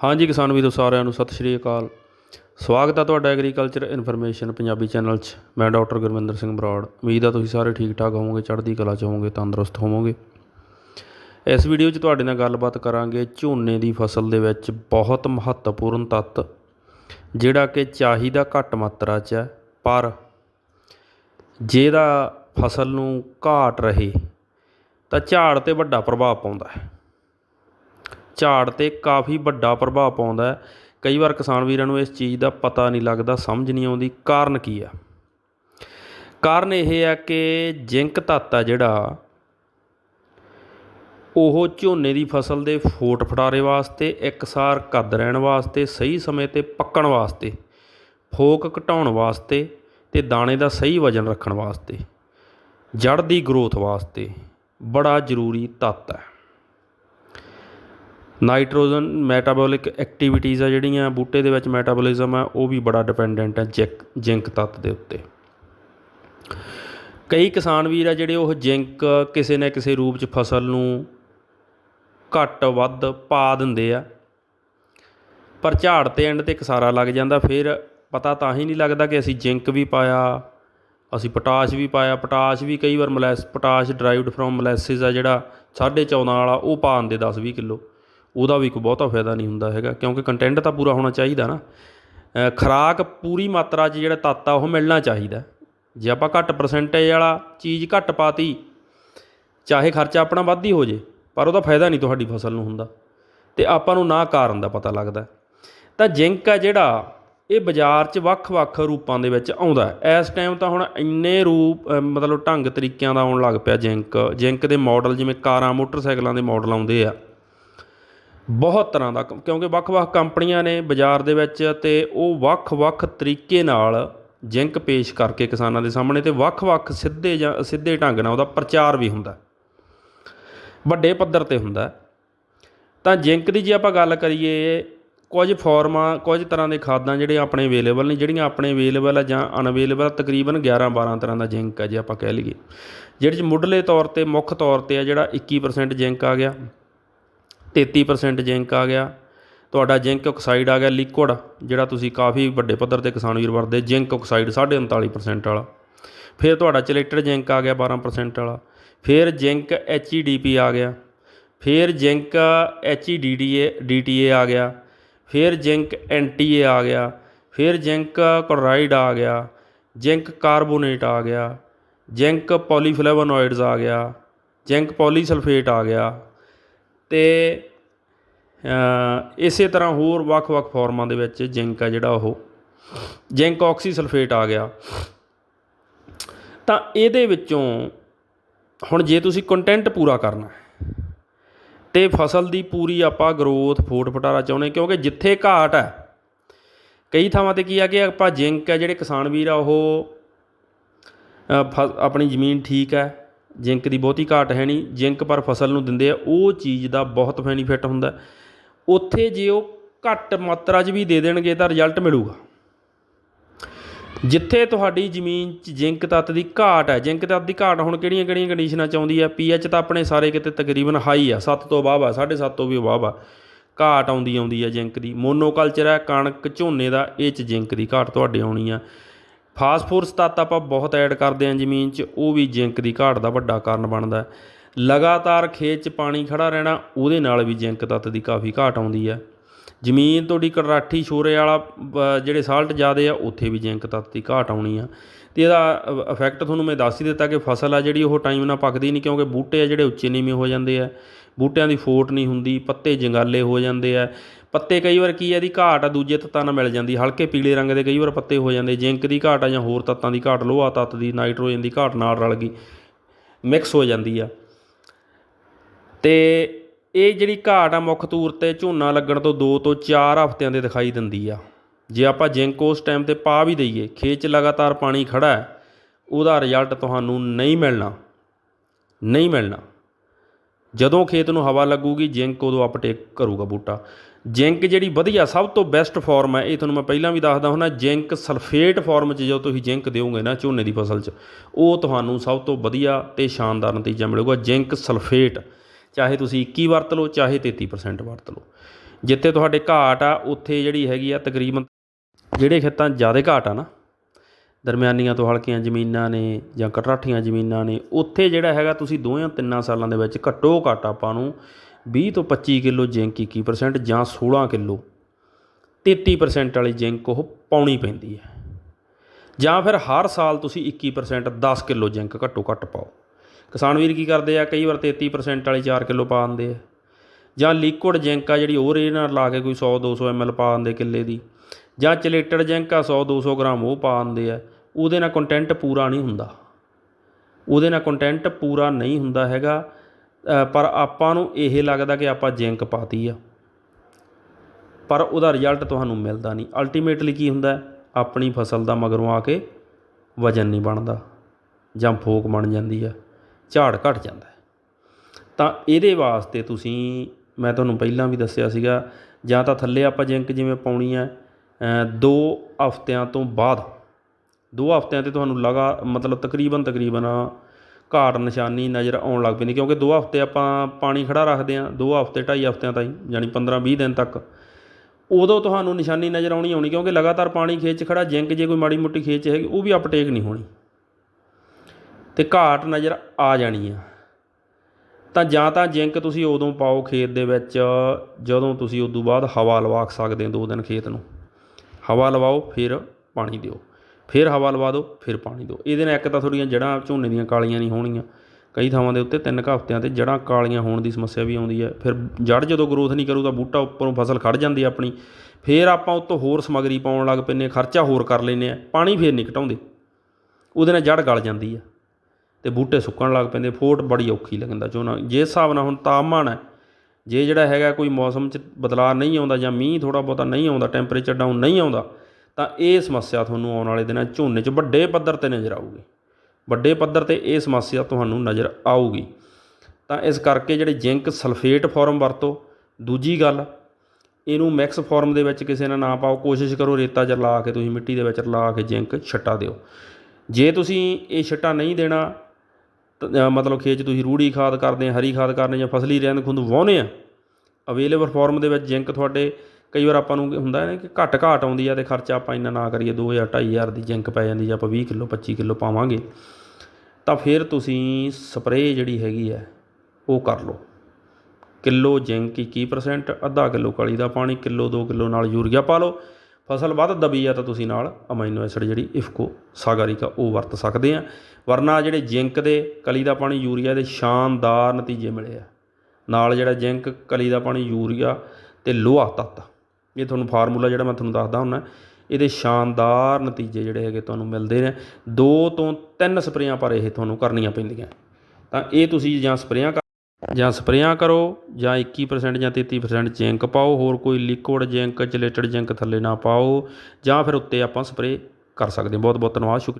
ਹਾਂਜੀ ਕਿਸਾਨ ਵੀਰੋ ਸਾਰਿਆਂ ਨੂੰ ਸਤਿ ਸ਼੍ਰੀ ਅਕਾਲ। ਸਵਾਗਤ ਹੈ ਤੁਹਾਡਾ ਐਗਰੀਕਲਚਰ ਇਨਫੋਰਮੇਸ਼ਨ ਪੰਜਾਬੀ ਚੈਨਲ 'ਚ। ਮੈਂ ਡਾਕਟਰ ਗੁਰਵਿੰਦਰ ਸਿੰਘ ਬਰਾੜ। ਉਮੀਦ ਹੈ ਤੁਸੀਂ ਸਾਰੇ ਠੀਕ ਠਾਕ ਹੋਵੋਗੇ, ਚੜ੍ਹਦੀ ਕਲਾ 'ਚ ਹੋਵੋਗੇ, ਤੰਦਰੁਸਤ ਹੋਵੋਗੇ। ਇਸ ਵੀਡੀਓ 'ਚ ਤੁਹਾਡੇ ਨਾਲ ਗੱਲਬਾਤ ਕਰਾਂਗੇ ਝੋਨੇ ਦੀ ਫਸਲ ਦੇ ਵਿੱਚ ਬਹੁਤ ਮਹੱਤਵਪੂਰਨ ਤੱਤ, ਜਿਹੜਾ ਕਿ ਚਾਹੀਦਾ ਘੱਟ ਮਾਤਰਾ 'ਚ ਹੈ, ਪਰ ਜਿਹਦਾ ਫਸਲ ਨੂੰ ਘਾਟ ਰਹੇ ਤਾਂ ਝਾੜ ਤੇ ਵੱਡਾ ਪ੍ਰਭਾਵ ਪਾਉਂਦਾ ਹੈ। ਝਾੜ ਤੇ ਕਾਫੀ ਵੱਡਾ ਪ੍ਰਭਾਵ ਪਾਉਂਦਾ ਕਈ ਵਾਰ ਕਿਸਾਨ ਵੀਰਾਂ ਨੂੰ ਇਸ ਚੀਜ਼ ਦਾ ਪਤਾ ਨਹੀਂ ਲੱਗਦਾ, ਸਮਝ ਨਹੀਂ ਆਉਂਦੀ। ਕਾਰਨ ਕੀ ਆ? ਕਾਰਨ ਇਹ ਹੈ ਕਿ ਜ਼ਿੰਕ ਤੱਤ ਆ ਜਿਹੜਾ, ਉਹ ਝੋਨੇ ਦੀ ਫਸਲ ਦੇ ਫੋਟ ਫਟਾਰੇ ਵਾਸਤੇ, ਇੱਕਸਾਰ ਕੱਦ ਰਹਿਣ ਵਾਸਤੇ, ਸਹੀ ਸਮੇਂ ਤੇ ਪੱਕਣ ਵਾਸਤੇ, ਫੋਕ ਘਟਾਉਣ ਵਾਸਤੇ ਤੇ ਦਾਣੇ ਦਾ ਸਹੀ ਵਜਨ ਰੱਖਣ ਵਾਸਤੇ, ਜੜ ਦੀ ਗਰੋਥ ਵਾਸਤੇ ਬੜਾ ਜ਼ਰੂਰੀ ਤੱਤ ਹੈ ਨਾਈਟ੍ਰੋਜਨ ਮੈਟਾਬੋਲਿਕ ਐਕਟੀਵਿਟੀਜ਼ ਆ ਜਿਹੜੀਆਂ ਬੂਟੇ ਦੇ ਵਿੱਚ ਮੈਟਾਬੋਲਿਜ਼ਮ ਆ, ਉਹ ਵੀ ਬੜਾ ਡਿਪੈਂਡੈਂਟ ਹੈ ਜਿੰਕ ਜਿੰਕ ਤੱਤ ਦੇ ਉੱਤੇ। ਕਈ ਕਿਸਾਨ ਵੀਰ ਆ ਜਿਹੜੇ ਉਹ ਜਿੰਕ ਕਿਸੇ ਨਾ ਕਿਸੇ ਰੂਪ 'ਚ ਫਸਲ ਨੂੰ ਘੱਟ ਵੱਧ ਪਾ ਦਿੰਦੇ ਆ। ਪਰ ਝਾੜ ਤੇ ਐਂਡ ਤੇ ਕਸਾਰਾ ਲੱਗ ਜਾਂਦਾ, ਫਿਰ ਪਤਾ ਤਾਂ ਹੀ ਨਹੀਂ ਲੱਗਦਾ ਕਿ ਅਸੀਂ ਜਿੰਕ ਵੀ ਪਾਇਆ, ਅਸੀਂ ਪੋਟਾਸ਼ ਵੀ ਪਾਇਆ। ਪੋਟਾਸ਼ ਵੀ ਕਈ ਵਾਰ molasses, potash derived from molasses ਆ ਜਿਹੜਾ 14.5 ਵਾਲਾ, ਉਹ ਪਾ ਦਿੰਦੇ 10-20 ਕਿਲੋ। ਉਹਦਾ ਵੀ ਕੋਈ ਬਹੁਤਾ ਫਾਇਦਾ ਨਹੀਂ ਹੁੰਦਾ ਹੈਗਾ, ਕਿਉਂਕਿ ਕੰਟੈਂਟ ਤਾਂ ਪੂਰਾ ਹੋਣਾ ਚਾਹੀਦਾ ਨਾ। ਖੁਰਾਕ ਪੂਰੀ ਮਾਤਰਾ 'ਚ ਜਿਹੜਾ ਤੱਤ ਆ, ਉਹ ਮਿਲਣਾ ਚਾਹੀਦਾ। ਜੇ ਆਪਾਂ ਘੱਟ ਪਰਸੈਂਟੇਜ ਵਾਲਾ ਚੀਜ਼ ਘੱਟ ਪਾਤੀ, ਚਾਹੇ ਖਰਚਾ ਆਪਣਾ ਵੱਧ ਹੀ ਹੋ ਜੇ, ਪਰ ਉਹਦਾ ਫਾਇਦਾ ਨਹੀਂ ਤੁਹਾਡੀ ਫਸਲ ਨੂੰ ਹੁੰਦਾ। ਤੇ ਆਪਾਂ ਨੂੰ ਨਾ ਕਾਰਨ ਦਾ ਪਤਾ ਲੱਗਦਾ। ਤਾਂ ਜਿੰਕ ਆ ਜਿਹੜਾ, ਇਹ ਬਾਜ਼ਾਰ 'ਚ ਵੱਖ-ਵੱਖ ਰੂਪਾਂ ਦੇ ਵਿੱਚ ਆਉਂਦਾ ਇਸ ਟਾਈਮ ਤਾਂ ਹੁਣ ਇੰਨੇ ਰੂਪ ਮਤਲਬ ਢੰਗ ਤਰੀਕਿਆਂ ਦਾ ਆਉਣ ਲੱਗ ਪਿਆ ਜਿੰਕ। ਜਿੰਕ ਦੇ ਮਾਡਲ ਜਿਵੇਂ ਕਾਰਾਂ, ਮੋਟਰਸਾਈਕਲਾਂ ਦੇ ਮਾਡਲ ਆਉਂਦੇ ਆ। ਬਹੁਤ ਤਰ੍ਹਾਂ ਦਾ ਕਿਉਂਕਿ ਵੱਖ-ਵੱਖ ਕੰਪਨੀਆਂ ਨੇ ਬਾਜ਼ਾਰ ਦੇ ਵਿੱਚ ਤੇ ਉਹ ਵੱਖ-ਵੱਖ ਤਰੀਕੇ ਨਾਲ ਜਿੰਕ ਪੇਸ਼ ਕਰਕੇ ਕਿਸਾਨਾਂ ਦੇ ਸਾਹਮਣੇ ਤੇ ਵੱਖ-ਵੱਖ ਸਿੱਧੇ ਜਾਂ ਸਿੱਧੇ ਢੰਗ ਨਾਲ ਉਹਦਾ ਪ੍ਰਚਾਰ ਵੀ ਹੁੰਦਾ ਵੱਡੇ ਪੱਧਰ ਤੇ ਹੁੰਦਾ ਤਾਂ ਜਿੰਕ ਦੀ ਜੇ ਆਪਾਂ ਗੱਲ ਕਰੀਏ, ਕੁਝ ਫਾਰਮਾਂ, ਕੁਝ ਤਰ੍ਹਾਂ ਦੇ ਖਾਦਾਂ ਜਿਹੜੇ ਆਪਣੇ ਅਵੇਲੇਬਲ ਨੇ, ਜਿਹੜੀਆਂ ਆਪਣੇ ਅਵੇਲੇਬਲ ਆ ਜਾਂ ਅਨਅਵੇਲੇਬਲ ਤਕਰੀਬਨ 11 12 ਤਰ੍ਹਾਂ ਦਾ ਜਿੰਕ ਹੈ ਜੇ ਆਪਾਂ ਕਹਿ ਲਈਏ, ਜਿਹੜੇ 'ਚ ਮੁੱਢਲੇ ਤੌਰ ਤੇ, ਮੁੱਖ ਤੌਰ ਤੇ ਆ ਜਿਹੜਾ 21% ਜਿੰਕ ਆ ਗਿਆ। 33% ਜਿੰਕ ਆ ਗਿਆ। ਤੁਹਾਡਾ ਜਿੰਕ ਆਕਸਾਈਡ ਆ ਗਿਆ ਲਿਕੁਇਡ ਜਿਹੜਾ ਤੁਸੀਂ ਕਾਫੀ ਵੱਡੇ ਪੱਧਰ ਤੇ ਕਿਸਾਨ ਵੀਰ ਵਰਦੇ ਜਿੰਕ ਆਕਸਾਈਡ 39% ਵਾਲਾ। ਫਿਰ ਤੁਹਾਡਾ ਚਲੇਟਡ ਜਿੰਕ ਆ ਗਿਆ 12% ਵਾਲਾ। ਫਿਰ ਜਿੰਕ ਐਚਈਡੀਪੀ ਆ ਗਿਆ। ਫਿਰ ਜਿੰਕ ਐਚਈਡੀਡੀਏ ਡੀਟੀਏ ਆ ਗਿਆ। ਫਿਰ ਜਿੰਕ ਐਨਟੀਏ ਆ ਗਿਆ। ਫਿਰ ਜਿੰਕ ਕਲੋਰਾਈਡ ਆ ਗਿਆ। ਜਿੰਕ ਕਾਰਬੋਨੇਟ ਆ ਗਿਆ। ਜਿੰਕ ਪੋਲੀਫਲੇਵੋਨੋਇਡਸ ਆ ਗਿਆ। ਜਿੰਕ ਪੋਲੀਸਲਫੇਟ ਆ ਗਿਆ। ਤੇ ਇਸੇ ਤਰ੍ਹਾਂ ਹੋਰ ਵੱਖ-ਵੱਖ ਫੋਰਮਾਂ ਦੇ ਵਿੱਚ ਜਿੰਕ ਆ ਜਿਹੜਾ ਉਹ। ਜਿੰਕ ਆਕਸੀਸਲਫੇਟ ਆ ਗਿਆ। ਤਾਂ ਇਹਦੇ ਵਿੱਚੋਂ ਹੁਣ ਜੇ ਤੁਸੀਂ ਕੰਟੈਂਟ ਪੂਰਾ ਕਰਨਾ ਹੈ ਤੇ ਫਸਲ ਦੀ ਪੂਰੀ ਆਪਾਂ ਗਰੋਥ ਫੋਟ ਫਟਾਰਾ ਚਾਹੁੰਦੇ ਕਿਉਂਕਿ ਜਿੱਥੇ ਘਾਟ ਹੈ ਕਈ ਥਾਵਾਂ ਤੇ ਕੀ ਆ ਕਿ ਆਪਾਂ ਜਿੰਕ ਹੈ ਜਿਹੜੇ ਕਿਸਾਨ ਵੀਰ ਆ ਉਹ ਅ, ਆਪਣੀ ਜ਼ਮੀਨ ਠੀਕ ਹੈ ਜਿੰਕ ਦੀ ਬਹੁਤੀ ਘਾਟ ਹੈ ਨਹੀਂ, ਜਿੰਕ ਪਰ ਫਸਲ ਨੂੰ ਦਿੰਦੇ ਆ, ਉਹ ਚੀਜ਼ ਦਾ ਬਹੁਤ ਬੈਨੀਫਿਟ ਹੁੰਦਾ ਉੱਥੇ ਜੇ ਉਹ ਘੱਟ ਮਾਤਰਾ 'ਚ ਵੀ ਦੇ ਦੇਣਗੇ ਤਾਂ ਰਿਜ਼ਲਟ ਮਿਲੂਗਾ। ਜਿੱਥੇ ਤੁਹਾਡੀ ਜ਼ਮੀਨ 'ਚ ਜਿੰਕ ਤੱਤ ਦੀ ਘਾਟ ਹੈ, ਜਿੰਕ ਤੱਤ ਦੀ ਘਾਟ ਹੁਣ ਕਿਹੜੀਆਂ ਕਿਹੜੀਆਂ ਕੰਡੀਸ਼ਨਾਂ 'ਚ ਆਉਂਦੀ ਹੈ? ਪੀਐਚ ਤਾਂ ਆਪਣੇ ਸਾਰੇ ਕਿਤੇ ਤਕਰੀਬਨ ਹਾਈ ਆ 7 ਤੋਂ ਬਾਅਦ ਆ 7.5 ਤੋਂ ਵੀ ਬਾਅਦ ਆ। ਘਾਟ ਆਉਂਦੀ ਆਉਂਦੀ ਹੈ ਜਿੰਕ ਦੀ। ਮੋਨੋਕਲਚਰ ਹੈ, ਕਣਕ ਝੋਨੇ ਦਾ, ਇਹ 'ਚ ਜਿੰਕ ਦੀ ਘਾਟ ਤੁਹਾਡੇ ਆਉਣੀ ਆ। ਫਾਸਫੋਰਸ ਤੱਤ ਆਪਾਂ ਬਹੁਤ ਐਡ ਕਰਦੇ ਹਾਂ ਜ਼ਮੀਨ 'ਚ, ਉਹ ਵੀ ਜਿੰਕ ਦੀ ਘਾਟ ਦਾ ਵੱਡਾ ਕਾਰਨ ਬਣਦਾ ਲਗਾਤਾਰ ਖੇਤ 'ਚ ਪਾਣੀ ਖੜਾ ਰਹਿਣਾ, ਉਹਦੇ ਨਾਲ ਵੀ ਜਿੰਕ ਤੱਤ ਦੀ ਕਾਫੀ ਘਾਟ ਆਉਂਦੀ ਹੈ। ਜ਼ਮੀਨ ਤੁਹਾਡੀ ਕਰਾਠੀ, ਛੋਰੇ ਵਾਲਾ ਜਿਹੜੇ ਸਾਲਟ ਜ਼ਿਆਦੇ ਆ, ਉੱਥੇ ਵੀ ਜਿੰਕ ਤੱਤ ਦੀ ਘਾਟ ਆਉਣੀ ਆ। ਤੇ ਇਹਦਾ ਇਫੈਕਟ ਤੁਹਾਨੂੰ ਮੈਂ ਦੱਸ ਹੀ ਦਿੱਤਾ ਕਿ ਫਸਲ ਆ ਜਿਹੜੀ, ਉਹ ਟਾਈਮ ਨਾਲ ਪੱਕਦੀ ਨਹੀਂ ਕਿਉਂਕਿ ਬੂਟੇ ਆ ਜਿਹੜੇ ਉੱਚੇ ਨੀਵੇਂ ਹੋ ਜਾਂਦੇ ਆ। ਬੂਟਿਆਂ ਦੀ ਫੋਟ ਨਹੀਂ ਹੁੰਦੀ, ਪੱਤੇ ਜੰਗਾਲੇ ਹੋ ਜਾਂਦੇ ਆ। ਪੱਤੇ ਕਈ ਵਾਰ ਕੀ ਆ ਦੀ ਘਾਟ ਆ, ਦੂਜੇ ਤੱਤਾਂ ਨਾਲ ਮਿਲ ਜਾਂਦੀ, ਹਲਕੇ ਪੀਲੇ ਰੰਗ ਦੇ ਕਈ ਵਾਰ ਪੱਤੇ ਹੋ ਜਾਂਦੇ, ਜਿੰਕ ਦੀ ਘਾਟ ਆ ਜਾਂ ਹੋਰ ਤੱਤਾਂ ਦੀ ਘਾਟ, ਲੋਹਾ ਤੱਤ ਦੀ, ਨਾਈਟ੍ਰੋਜਨ ਦੀ ਘਾਟ ਨਾਲ ਰਲ ਗਈ, ਮਿਕਸ ਹੋ ਜਾਂਦੀ ਆ। ਤੇ ਇਹ ਜਿਹੜੀ ਘਾਟ ਆ, ਮੁੱਖ ਤੌਰ ਤੇ ਝੋਨਾ ਲੱਗਣ ਤੋਂ 2 ਤੋਂ 4 ਹਫ਼ਤਿਆਂ ਦੇ ਦਿਖਾਈ ਦਿੰਦੀ ਆ। ਜੇ ਆਪਾਂ ਜਿੰਕ ਉਸ ਟਾਈਮ ਤੇ ਪਾ ਵੀ ਦਈਏ, ਖੇਤ 'ਚ ਲਗਾਤਾਰ ਪਾਣੀ ਖੜਾ ਹੈ, ਉਹਦਾ ਰਿਜ਼ਲਟ ਤੁਹਾਨੂੰ ਨਹੀਂ ਮਿਲਣਾ ਨਹੀਂ ਮਿਲਣਾ। ਜਦੋਂ ਖੇਤ ਨੂੰ ਹਵਾ ਲੱਗੂਗੀ, ਜਿੰਕ ਉਦੋਂ ਅਪਟੇਕ ਕਰੂਗਾ ਬੂਟਾ। ਜਿੰਕ ਜਿਹੜੀ ਵਧੀਆ ਸਭ ਤੋਂ ਬੈਸਟ ਫਾਰਮ ਹੈ, ਇਹ ਤੁਹਾਨੂੰ ਮੈਂ ਪਹਿਲਾਂ ਵੀ ਦੱਸਦਾ ਹੁੰਦਾ, ਜਿੰਕ ਸਲਫੇਟ ਫਾਰਮ 'ਚ ਜਦੋਂ ਤੁਸੀਂ ਜਿੰਕ ਦਿਓਗੇ ਨਾ ਝੋਨੇ ਦੀ ਫਸਲ 'ਚ, ਉਹ ਤੁਹਾਨੂੰ ਸਭ ਤੋਂ ਵਧੀਆ ਤੇ ਸ਼ਾਨਦਾਰ ਨਤੀਜਾ ਮਿਲੇਗਾ ਜਿੰਕ ਸਲਫੇਟ ਚਾਹੇ ਤੁਸੀਂ 21 ਵਰਤ ਲਓ, ਚਾਹੇ 33% ਵਰਤ ਲਓ। ਜਿੱਥੇ ਤੁਹਾਡੇ ਘਾਟ ਆ, ਉੱਥੇ ਜਿਹੜੀ ਹੈਗੀ ਆ ਤਕਰੀਬਨ ਜਿਹੜੇ ਖੇਤਾਂ ਜ਼ਿਆਦਾ ਘਾਟ ਆ ਨਾ, ਦਰਮਿਆਨੀਆਂ ਤੋਂ ਹਲਕੀਆਂ ਜ਼ਮੀਨਾਂ ਨੇ ਜਾਂ ਕਟਰਾਠੀਆਂ ਜ਼ਮੀਨਾਂ ਨੇ, ਉੱਥੇ ਜਿਹੜਾ ਹੈਗਾ ਤੁਸੀਂ ਦੋਹਾਂ ਤਿੰਨਾਂ ਸਾਲਾਂ ਦੇ ਵਿੱਚ ਘੱਟੋ ਘੱਟ ਆਪਾਂ ਨੂੰ 20 ਤੋਂ 25 ਕਿਲੋ ਜ਼ਿੰਕ 21% ਜਾਂ 16 ਕਿਲੋ 33% ਵਾਲੀ ਜ਼ਿੰਕ ਉਹ ਪਾਉਣੀ ਪੈਂਦੀ ਹੈ। ਜਾਂ ਫਿਰ ਹਰ ਸਾਲ ਤੁਸੀਂ 21% 10 ਕਿਲੋ ਜ਼ਿੰਕ ਘੱਟੋ ਘੱਟ ਪਾਓ। ਕਿਸਾਨ ਵੀਰ ਕੀ ਕਰਦੇ ਆ? ਕਈ ਵਾਰ 33% ਵਾਲੀ 4 ਕਿਲੋ ਪਾ ਦਿੰਦੇ ਆ। ਜਾਂ ਲਿਕੁਇਡ ਜ਼ਿੰਕ ਆ ਜਿਹੜੀ ਉਹ ਰੇ ਨਾਲ ਲਾ ਕੇ ਕੋਈ 100 200 ਐਮਐਲ ਪਾ ਦਿੰਦੇ ਕਿੱਲੇ ਦੀ। ਜਾਂ ਚਲੇਟਡ ਜ਼ਿੰਕ ਆ 100 200 ਗ੍ਰਾਮ ਉਹ ਪਾ ਦਿੰਦੇ ਆ। ਉਹਦੇ ਨਾਲ ਕੰਟੈਂਟ ਪੂਰਾ ਨਹੀਂ ਹੁੰਦਾ। ਉਹਦੇ ਨਾਲ ਕੰਟੈਂਟ ਪੂਰਾ ਨਹੀਂ ਹੁੰਦਾ ਹੈਗਾ। ਪਰ ਆਪਾਂ ਨੂੰ ਇਹ ਲੱਗਦਾ ਕਿ ਆਪਾਂ ਜ਼ਿੰਕ ਪਾਤੀ ਆ। ਪਰ ਉਹਦਾ ਰਿਜ਼ਲਟ ਤੁਹਾਨੂੰ ਮਿਲਦਾ ਨਹੀਂ। ਅਲਟੀਮੇਟਲੀ ਕੀ ਹੁੰਦਾ? ਆਪਣੀ ਫਸਲ ਦਾ ਮਗਰੋਂ ਆ ਕੇ ਵਜਨ ਨਹੀਂ ਬਣਦਾ ਜਾਂ ਫੋਕ ਬਣ ਜਾਂਦੀ ਆ, ਝਾੜ ਘਟ ਜਾਂਦਾ ਤਾਂ ਇਹਦੇ ਵਾਸਤੇ ਤੁਸੀਂ, ਮੈਂ ਤੁਹਾਨੂੰ ਪਹਿਲਾਂ ਵੀ ਦੱਸਿਆ ਸੀਗਾ, ਜਾਂ ਤਾਂ ਥੱਲੇ ਆਪਾਂ ਜਿੰਕ ਜਿਵੇਂ ਪਾਉਣੀ ਹੈ ਦੋ ਹਫ਼ਤਿਆਂ ਤੋਂ ਬਾਅਦ, ਦੋ ਹਫ਼ਤਿਆਂ ਤੇ ਤੁਹਾਨੂੰ ਲਗਾ, ਮਤਲਬ ਤਕਰੀਬਨ ਤਕਰੀਬਨ ਘਾਟ ਨਿਸ਼ਾਨੀ ਨਜ਼ਰ ਆਉਣ ਲੱਗ ਪੈਂਦੀ, ਕਿਉਂਕਿ ਦੋ ਹਫ਼ਤੇ ਆਪਾਂ ਪਾਣੀ ਖੜ੍ਹਾ ਰੱਖਦੇ ਹਾਂ, ਦੋ ਹਫ਼ਤੇ, ਢਾਈ ਹਫ਼ਤਿਆਂ ਤਾਈਂ, ਯਾਨੀ 15 20 ਦਿਨ ਤੱਕ। ਉਦੋਂ ਤੁਹਾਨੂੰ ਨਿਸ਼ਾਨੀ ਨਜ਼ਰ ਆਉਣੀ ਆਉਣੀ, ਕਿਉਂਕਿ ਲਗਾਤਾਰ ਪਾਣੀ ਖੇਤ 'ਚ ਖੜਾ ਜਿੰਕ ਜੇ ਕੋਈ ਮਾੜੀ ਮੋਟੀ ਖੇਤ 'ਚ ਹੈਗੀ, ਉਹ ਵੀ ਅਪਟੇਕ ਨਹੀਂ ਹੋਣੀ। ਤੇ ਘਾਟ ਨਜ਼ਰ ਆ ਜਾਣੀ ਆ। ਤਾਂ ਜਾਂ ਤਾਂ ਜਿੰਕ ਤੁਸੀਂ ਉਦੋਂ ਪਾਓ ਖੇਤ ਦੇ ਵਿੱਚ, ਜਦੋਂ ਤੁਸੀਂ ਉਦੋਂ ਬਾਅਦ ਹਵਾ ਲਵਾ ਸਕਦੇ ਹੋ ਦੋ ਦਿਨ ਖੇਤ ਨੂੰ। ਹਵਾ ਲਵਾਓ, ਫਿਰ ਪਾਣੀ ਦਿਓ। ਫਿਰ ਹਵਾ ਲਵਾ ਦਿਓ, ਫਿਰ ਪਾਣੀ ਦਿਓ। ਇਹਦੇ ਨਾਲ ਇੱਕ ਤਾਂ ਥੋੜ੍ਹੀਆਂ ਜੜ੍ਹਾਂ ਝੋਨੇ ਦੀਆਂ ਕਾਲੀਆਂ ਨਹੀਂ ਹੋਣਗੀਆਂ। ਕਈ ਥਾਵਾਂ ਦੇ ਉੱਤੇ ਤਿੰਨ ਕੁ ਹਫ਼ਤਿਆਂ ਤੇ ਜੜ੍ਹਾਂ ਕਾਲੀਆਂ ਹੋਣ ਦੀ ਸਮੱਸਿਆ ਵੀ ਆਉਂਦੀ ਹੈ। ਫਿਰ ਜੜ੍ਹ ਜਦੋਂ ਗਰੋਥ ਨਹੀਂ ਕਰੂ ਤਾਂ ਬੂਟਾ ਉੱਪਰੋਂ ਫਸਲ ਖੜ੍ਹ ਜਾਂਦੀ ਹੈ ਆਪਣੀ। ਫਿਰ ਆਪਾਂ ਉੱਤੋਂ ਹੋਰ ਸਮੱਗਰੀ ਪਾਉਣ ਲੱਗ ਪੈਂਦੇ ਖਰਚਾ ਹੋਰ ਕਰ ਲੈਂਦੇ ਆ ਪਾਣੀ ਫਿਰ ਨਹੀਂ ਘਟਾਉਂਦੇ। ਉਹਦੇ ਨਾਲ ਜੜ੍ਹ ਗਲ ਜਾਂਦੀ ਆ ਅਤੇ ਬੂਟੇ ਸੁੱਕਣ ਲੱਗ ਪੈਂਦੇ, ਫੋਟ ਬੜੀ ਔਖੀ ਲੱਗਦਾ ਝੋਨਾ। ਜੇ ਹਿਸਾਬ ਨਾਲ ਹੁਣ ਤਾਪਮਾਨ ਹੈ, ਜੇ ਜਿਹੜਾ ਹੈਗਾ ਕੋਈ ਮੌਸਮ 'ਚ ਬਦਲਾਅ ਨਹੀਂ ਆਉਂਦਾ ਜਾਂ ਮੀਂਹ ਥੋੜ੍ਹਾ ਬਹੁਤਾ ਨਹੀਂ ਆਉਂਦਾ ਟੈਂਪਰੇਚਰ ਡਾਊਨ ਨਹੀਂ ਆਉਂਦਾ ਤਾਂ ਇਹ ਸਮੱਸਿਆ ਤੁਹਾਨੂੰ ਆਉਣ ਵਾਲੇ ਦਿਨਾਂ ਝੋਨੇ 'ਚ ਵੱਡੇ ਪੱਧਰ ਤੇ ਨਜ਼ਰ ਆਊਗੀ। ਵੱਡੇ ਪੱਧਰ ਤੇ ਇਹ ਸਮੱਸਿਆ ਤੁਹਾਨੂੰ ਨਜ਼ਰ ਆਊਗੀ। ਤਾਂ ਇਸ ਕਰਕੇ ਜਿਹੜੇ ਜਿੰਕ ਸਲਫੇਟ ਫਾਰਮ ਵਰਤੋ, ਦੂਜੀ ਗੱਲ, ਇਹਨੂੰ ਮਿਕਸ ਫਾਰਮ ਦੇ ਵਿੱਚ ਕਿਸੇ ਨਾਲ ਨਾ ਪਾਓ, ਕੋਸ਼ਿਸ਼ ਕਰੋ ਰੇਤਾ 'ਚ ਰਲਾ ਕੇ ਤੁਸੀਂ ਮਿੱਟੀ ਦੇ ਵਿੱਚ ਲਾ ਕੇ ਜਿੰਕ ਛੱਟਾ ਦਿਓ। ਜੇ ਤੁਸੀਂ ਇਹ ਛੱਟਾ ਨਹੀਂ ਦੇਣਾ, ਤ- ਮਤਲਬ ਖੇਤ ਤੁਸੀਂ ਰੂੜੀ ਖਾਦ ਕਰਦੇ ਆ, ਹਰੀ ਖਾਦ ਕਰਦੇ ਜਾਂ ਫਸਲੀ ਰਹਿੰਦ ਖੁੰਦ ਵਾਹੁੰਦੇ ਆ ਅਵੇਲੇਬਲ ਫਾਰਮ ਦੇ ਵਿੱਚ ਜਿੰਕ ਤੁਹਾਡੇ ਕਈ ਵਾਰ ਆਪਾਂ ਨੂੰ ਹੁੰਦਾ ਹੈ ਕਿ ਘੱਟ ਘਾਟ ਆਉਂਦੀ ਆ ਅਤੇ ਖਰਚਾ ਆਪਾਂ ਇੰਨਾ ਨਾ ਕਰੀਏ, ਦੋ ਹਜ਼ਾਰ, ਢਾਈ ਹਜ਼ਾਰ ਦੀ ਜਿੰਕ ਪੈ ਜਾਂਦੀ ਜੇ ਆਪਾਂ ਵੀਹ ਕਿਲੋ 25 ਕਿਲੋ ਪਾਵਾਂਗੇ, ਤਾਂ ਫਿਰ ਤੁਸੀਂ ਸਪਰੇਅ ਜਿਹੜੀ ਹੈਗੀ ਹੈ ਉਹ ਕਰ ਲਓ। ਕਿਲੋ ਜਿੰਕ 21% ਅੱਧਾ ਕਿਲੋ ਕਲੀ ਦਾ ਪਾਣੀ, ਕਿਲੋ 2 ਕਿਲੋ ਨਾਲ ਯੂਰੀਆ ਪਾ ਲਓ। ਫਸਲ ਵੱਧ ਦਬੀ ਆ ਤਾਂ ਤੁਸੀਂ ਨਾਲ ਅਮਾਈਨੋ ਐਸਿਡ ਜਿਹੜੀ ਇਫਕੋ ਸਾਗਾਰੀਕਾ ਉਹ ਵਰਤ ਸਕਦੇ ਆ। ਵਰਨਾ ਜਿਹੜੇ ਜਿੰਕ ਦੇ ਕਲੀ ਦਾ ਪਾਣੀ ਯੂਰੀਆ ਦੇ ਸ਼ਾਨਦਾਰ ਨਤੀਜੇ ਮਿਲੇ ਆ। ਨਾਲ ਜਿਹੜਾ ਜਿੰਕ ਕਲੀ ਦਾ ਪਾਣੀ ਯੂਰੀਆ ਤੇ ਲੋਹਾ ਤੱਤ। ਇਹ ਤੁਹਾਨੂੰ ਫਾਰਮੂਲਾ ਜਿਹੜਾ ਮੈਂ ਤੁਹਾਨੂੰ ਦੱਸਦਾ ਹੁੰਦਾ, ਇਹਦੇ ਸ਼ਾਨਦਾਰ ਨਤੀਜੇ ਜਿਹੜੇ ਹੈਗੇ ਤੁਹਾਨੂੰ ਮਿਲਦੇ ਨੇ। ਦੋ ਤੋਂ ਤਿੰਨ ਸਪਰੇਆਂ ਪਰ ਇਹ ਤੁਹਾਨੂੰ ਕਰਨੀਆਂ ਪੈਂਦੀਆਂ। ਤਾਂ ਇਹ ਤੁਸੀਂ ਜਾਂ ਸਪਰੇਆਂ ਕਰ, ਜਾਂ ਸਪਰੇਆਂ ਕਰੋ, ਜਾਂ 21% ਜਾਂ 33% ਜਿੰਕ ਪਾਓ, ਹੋਰ ਕੋਈ ਲਿਕੁਇਡ ਜਿੰਕ, ਚਲੇਟਡ ਜਿੰਕ ਥੱਲੇ ਨਾ ਪਾਓ, ਜਾਂ ਫਿਰ ਉੱਤੇ ਆਪਾਂ ਸਪਰੇਅ ਕਰ ਸਕਦੇ ਹਾਂ। ਬਹੁਤ ਬਹੁਤ ਧੰਨਵਾਦ, ਸ਼ੁਕਰੀਆ।